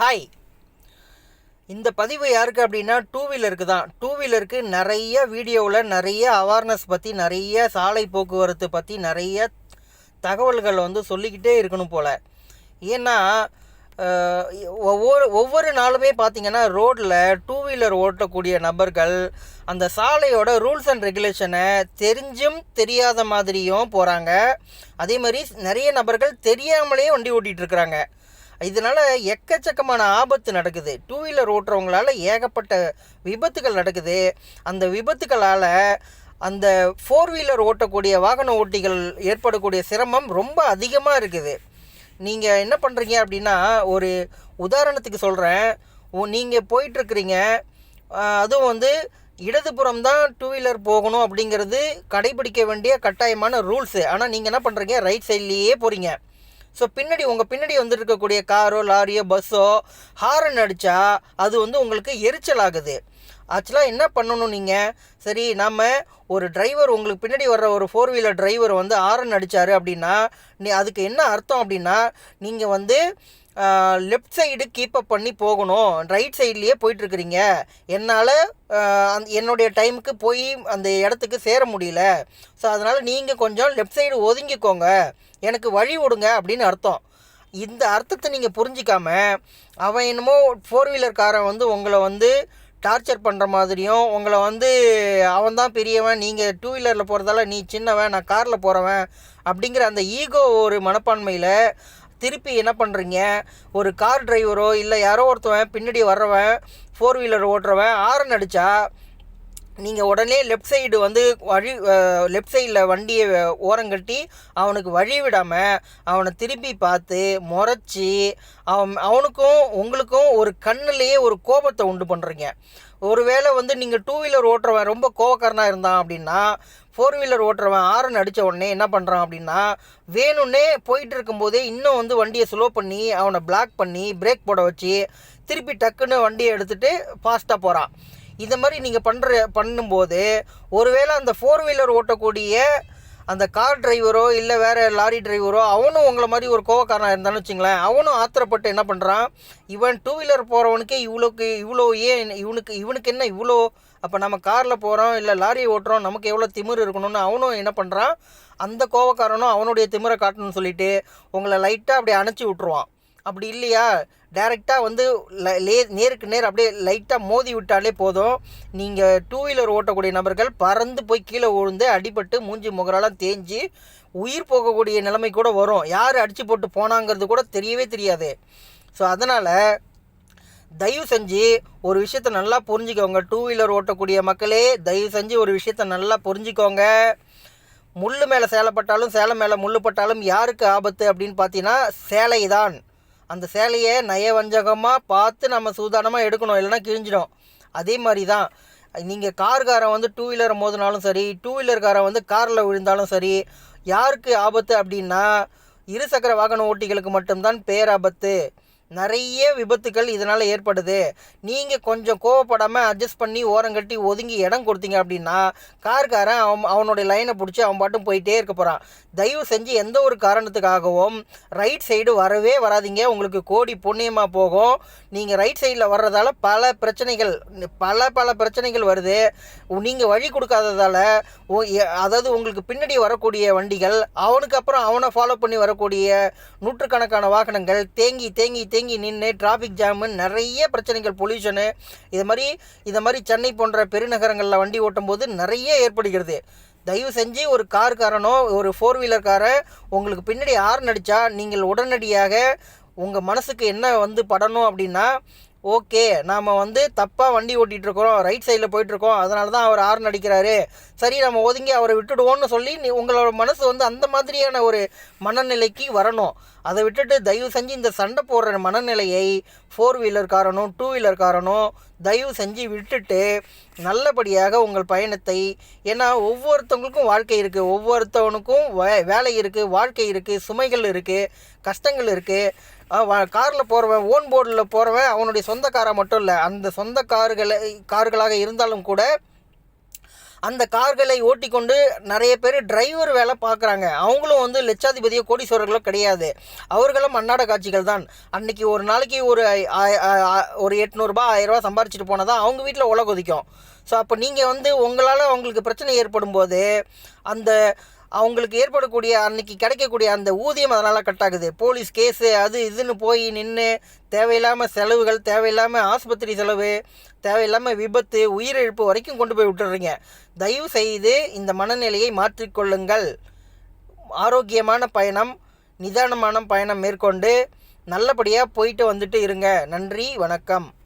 Hi இந்த பதிவு யாருக்கு அப்படின்னா டூ வீலருக்கு தான். டூ வீலருக்கு நிறைய வீடியோவில் நிறைய அவேர்னஸ் பற்றி நிறைய சாலை போக்குவரத்து பற்றி நிறைய தகவல்கள் வந்து சொல்லிக்கிட்டே இருக்கணும் போல். ஏன்னா ஒவ்வொரு ஒவ்வொரு நாளுமே பார்த்தீங்கன்னா ரோட்டில் டூ வீலர் ஓட்டக்கூடிய நபர்கள் அந்த சாலையோட ரூல்ஸ் அண்ட் ரெகுலேஷனை தெரிஞ்சும் தெரியாத மாதிரியும் போகிறாங்க அதே மாதிரி நிறைய நபர்கள் தெரியாமலே வண்டி ஓட்டிகிட்டு இருக்கிறாங்க. இதனால் எக்கச்சக்கமான ஆபத்து நடக்குது. டூ வீலர் ஓட்டுறவங்களால ஏகப்பட்ட விபத்துகள் நடக்குது. அந்த விபத்துகளால் அந்த ஃபோர் வீலர் ஓட்டக்கூடிய வாகன ஓட்டிகள் ஏற்படக்கூடிய சிரமம் ரொம்ப அதிகமாக இருக்குது. நீங்கள் என்ன பண்ணுறீங்க அப்படின்னா ஒரு உதாரணத்துக்கு சொல்கிறேன் நீங்கள் போயிட்டுருக்குறீங்க. அதுவும் வந்து இடதுபுறம் தான் டூ வீலர் போகணும் அப்படிங்கிறது கடைபிடிக்க வேண்டிய கட்டாயமான ரூல்ஸு ஆனால் நீங்கள் என்ன பண்ணுறீங்க ரைட் சைட்லேயே போகிறீங்க ஸோ பின்னாடி உங்கள் பின்னாடி வந்துட்டு இருக்கக்கூடிய காரோ லாரியோ பஸ்ஸோ ஹாரன் அடித்தா அது வந்து உங்களுக்கு எரிச்சல் ஆகுது ஆக்சுவலாக என்ன பண்ணணும் நீங்கள் சரி நம்ம ஒரு டிரைவர் உங்களுக்கு பின்னாடி வர்ற ஒரு ஃபோர் வீலர் டிரைவர் வந்து ஹாரன் அடித்தார் அப்படின்னா நீ அதுக்கு என்ன அர்த்தம் அப்படின்னா நீங்கள் வந்து லெஃப்ட் சைடு கீப்பப் பண்ணி போகணும். ரைட் சைட்லேயே போயிட்டுருக்கிறீங்க. என்னால் அந் என்னுடைய டைமுக்கு போய் அந்த இடத்துக்கு சேர முடியல. ஸோ அதனால் நீங்கள் கொஞ்சம் லெஃப்ட் சைடு ஒதுங்கிக்கோங்க. எனக்கு வழி விடுங்க அப்படின்னு அர்த்தம். இந்த அர்த்தத்தை நீங்கள் புரிஞ்சிக்காம அவன் என்னமோ ஃபோர் வீலர்காரன் வந்து உங்களை வந்து டார்ச்சர் பண்ணுற மாதிரியும் உங்களை வந்து அவன் தான் பெரியவன் நீங்கள் டூ வீலரில் போகிறதால நீ சின்னவன் நான் காரில் போகிறவன் அப்படிங்கிற அந்த ஈகோ ஒரு மனப்பான்மையில் திருப்பி என்ன பண்ணுறீங்க ஒரு கார் டிரைவரோ இல்லை யாரோ ஒருத்தவன் பின்னாடி வர்றவன் ஃபோர் வீலர் ஓட்டுறவன் ஆரன் அடித்தா நீங்கள் உடனே லெஃப்ட் சைடு வந்து வழி லெஃப்ட் சைடில் வண்டியை ஓரங்கட்டி அவனுக்கு வழி விடாமல் அவனை திருப்பி பார்த்து முறைச்சி அவன் அவனுக்கும் உங்களுக்கும் ஒரு கண்ணுலேயே ஒரு கோபத்தை உண்டு பண்ணுறீங்க ஒருவேளை வந்து நீங்கள் டூ வீலர் ஓட்டுறவன் ரொம்ப கோவக்காரனாக இருந்தான் அப்படின்னா ஃபோர் வீலர் ஓட்டுறவன் ஆரன் அடித்த உடனே என்ன பண்ணுறான் அப்படின்னா வேணும்னே போயிட்டு இருக்கும்போதே இன்னும் வந்து வண்டியை ஸ்லோ பண்ணி அவனை பிளாக் பண்ணி பிரேக் போட வச்சு திருப்பி டக்குன்னு வண்டியை எடுத்துகிட்டு ஃபாஸ்ட்டாக போகிறான் இந்த மாதிரி நீங்கள் பண்ணுற பண்ணும்போது ஒருவேளை அந்த ஃபோர் வீலர் ஓட்டக்கூடிய அந்த கார் டிரைவரோ இல்லை வேறு லாரி டிரைவரோ அவனும் உங்களை மாதிரி ஒரு கோவக்காரனாக இருந்தான்னு வச்சுங்களேன் அவனும் ஆத்திரப்பட்டு என்ன பண்ணுறான் இவன் டூ வீலர் போகிறவனுக்கே இவ்வளோக்கு இவ்வளோ ஏன் இவனுக்கு இவனுக்கு என்ன இவ்வளோ அப்போ நம்ம காரில் போகிறோம் இல்லை லாரி ஓட்டுறோம் நமக்கு எவ்வளோ திமிர் இருக்கணும்னு அவனும் என்ன பண்ணுறான் அந்த கோவக்காரனும் அவனுடைய திமிரை காட்டணும்னு சொல்லிட்டு உங்களை லைட்டாக அப்படியே அணைச்சி விட்ருவான் அப்படி இல்லையா? டைரெக்டாக வந்து லே நேருக்கு நேர் அப்படியே லைட்டாக மோதி விட்டாலே போதும். நீங்கள் டூ வீலர் ஓட்டக்கூடிய நபர்கள் பறந்து போய் கீழே விழுந்து அடிபட்டு மூஞ்சி முகரெல்லாம் தேஞ்சு உயிர் போகக்கூடிய நிலைமை கூட வரும். யார் அடித்து போட்டு போனாங்கிறது கூட தெரியவே தெரியாது. ஸோ அதனால் தயவு செஞ்சு ஒரு விஷயத்த நல்லா புரிஞ்சுக்கோங்க. டூ வீலர் ஓட்டக்கூடிய மக்களே தயவு செஞ்சு ஒரு விஷயத்த நல்லா புரிஞ்சுக்கோங்க. முள்ளு மேலே சேலைப்பட்டாலும் சேலை மேலே முள்ளுப்பட்டாலும் யாருக்கு ஆபத்து அப்படின்னு பார்த்தீங்கன்னா சேலை தான் அந்த சேலையை நயவஞ்சகமாக பார்த்து நம்ம சூதானமாக எடுக்கணும் இல்லைன்னா கிழிஞ்சிடும். அதே மாதிரி தான் நீங்கள் கார்காரன் வந்து டூ வீலர் மோதினாலும் சரி டூ வீலர்காரன் வந்து காரில் விழுந்தாலும் சரி யாருக்கு ஆபத்து அப்படின்னா இருசக்கர வாகன ஓட்டிகளுக்கு மட்டும்தான் பேராபத்து. நிறைய விபத்துக்கள் இதனால் ஏற்படுது. நீங்கள் கொஞ்சம் கோவப்படாமல் அட்ஜஸ்ட் பண்ணி ஓரங்கட்டி ஒதுங்கி இடம் கொடுத்தீங்க அப்படின்னா கார்காரன் அவன் அவனுடைய லைனை பிடிச்சி அவன் பாட்டும் போயிட்டே இருக்க போகிறான் தயவு செஞ்சு எந்த ஒரு காரணத்துக்காகவும் ரைட் சைடு வரவே வராதீங்க. உங்களுக்கு கோடி புண்ணியமாக போகும். நீங்கள் ரைட் சைடில் வர்றதால பல பிரச்சனைகள் பல பல பிரச்சனைகள் வருது. நீங்கள் வழி கொடுக்காததால் அதாவது உங்களுக்கு பின்னாடி வரக்கூடிய வண்டிகள் அவனுக்கு அப்புறம் அவனை ஃபாலோ பண்ணி வரக்கூடிய நூற்றுக்கணக்கான வாகனங்கள் தேங்கி தேங்கி தேங்கி நின்று டிராஃபிக் ஜாமு நிறைய பிரச்சனைகள் பொல்யூஷனு இது மாதிரி இது மாதிரி சென்னை போன்ற பெருநகரங்களில் வண்டி ஓட்டும்போது நிறைய ஏற்படுகிறது. தயவு செஞ்சு ஒரு கார்காரனோ ஒரு ஃபோர் வீலர்காரன் உங்களுக்கு பின்னாடி ஆர்ன் அடித்தா நீங்கள் உடனடியாக உங்கள் மனசுக்கு என்ன வந்து படணும் அப்படின்னா ஓகே நாம் வந்து தப்பாக வண்டி ஓட்டிகிட்ருக்கிறோம் ரைட் சைடில் போயிட்டுருக்கோம் அதனால தான் அவர் ஆறு நடிக்கிறாரு சரி நம்ம ஒதுங்கி அவரை விட்டுடுவோம்னு சொல்லி நீ உங்களோட மனசு வந்து அந்த மாதிரியான ஒரு மனநிலைக்கு வரணும். அதை விட்டுட்டு தயவு செஞ்சு இந்த சண்டை போடுற மனநிலையை ஃபோர் வீலர்காரனும் டூ வீலர்காரனும் தயவு செஞ்சு விட்டுட்டு நல்லபடியாக உங்கள் பயணத்தை ஏன்னா ஒவ்வொருத்தவங்களுக்கும் வாழ்க்கை இருக்குது ஒவ்வொருத்தவனுக்கும் வே வேலை இருக்குது வாழ்க்கை இருக்குது சுமைகள் இருக்குது கஷ்டங்கள் இருக்குது காரில் போகிறவன் ஓன் போர்டில் போகிறவன் அவனுடைய சொந்த காரை மட்டும் இல்லை. அந்த சொந்த கார்களை கார்களாக இருந்தாலும் கூட அந்த கார்களை ஓட்டிக்கொண்டு நிறைய பேர் டிரைவர் வேலை பார்க்குறாங்க. அவங்களும் வந்து லட்சாதிபதியோ கோடீஸ்வரர்களோ கிடையாது. அவர்களும் அன்னாட காட்சிகள் தான். அன்னைக்கு ஒரு நாளைக்கு ஒரு ஐ- ஆ- ஒரு எட்நூறுபா ஆயிரரூபா சம்பாரிச்சிட்டு போனால் தான் அவங்க வீட்டில் உலக உதிக்கும் ஸோ அப்போ நீங்கள் வந்து உங்களால் அவங்களுக்கு பிரச்சனை ஏற்படும் போது அந்த அவங்களுக்கு ஏற்படக்கூடிய அன்னைக்கு கிடைக்கக்கூடிய அந்த ஊதியம் அதனால் கட் ஆகுது. போலீஸ் கேஸு அது இதுன்னு போய் நின்று தேவையில்லாமல் செலவுகள் தேவையில்லாமல் ஆஸ்பத்திரி செலவு தேவையில்லாமல் விபத்து உயிரிழப்பு வரைக்கும் கொண்டு போய் விட்டுறீங்க. தயவு செய்து இந்த மனநிலையை மாற்றிக்கொள்ளுங்கள். ஆரோக்கியமான பயணம் நிதானமான பயணம் மேற்கொண்டு நல்லபடியாக போயிட்டு வந்துட்டு இருங்க. நன்றி வணக்கம்.